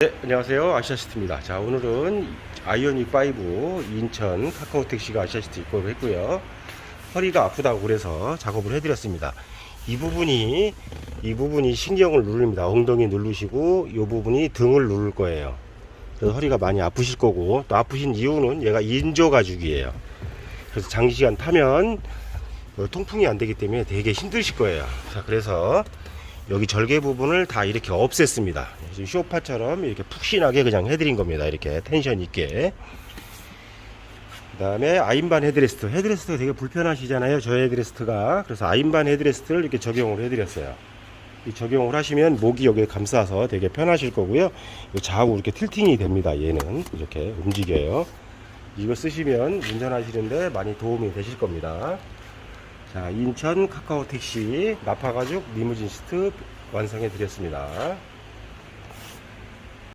네, 안녕하세요. 아시아시트입니다. 자, 오늘은 아이오닉 5 인천 카카오택시가 아시아시트 입고를 했고요. 허리가 아프다고 그래서 작업을 해드렸습니다. 이 부분이, 이 부분이 신경을 누릅니다. 엉덩이 누르시고, 이 부분이 등을 누를 거예요. 그래서 허리가 많이 아프실 거고, 또 아프신 이유는 얘가 인조 가죽이에요. 그래서 장시간 타면 어, 통풍이 안 되기 때문에 되게 힘드실 거예요. 자, 그래서 여기 절개 부분을 다 이렇게 없앴습니다. 지금 쇼파처럼 이렇게 푹신하게 그냥 해드린 겁니다. 이렇게 텐션 있게. 그 다음에 아인반 헤드레스트. 헤드레스트가 되게 불편하시잖아요. 저 헤드레스트가. 그래서 아인반 헤드레스트를 이렇게 적용을 해드렸어요. 이 적용을 하시면 목이 여기에 감싸서 되게 편하실 거고요. 이 좌우 이렇게 틸팅이 됩니다. 얘는 이렇게 움직여요. 이거 쓰시면 운전하시는데 많이 도움이 되실 겁니다. 자, 인천 카카오 택시 나파가죽 리무진 시트 완성해 드렸습니다.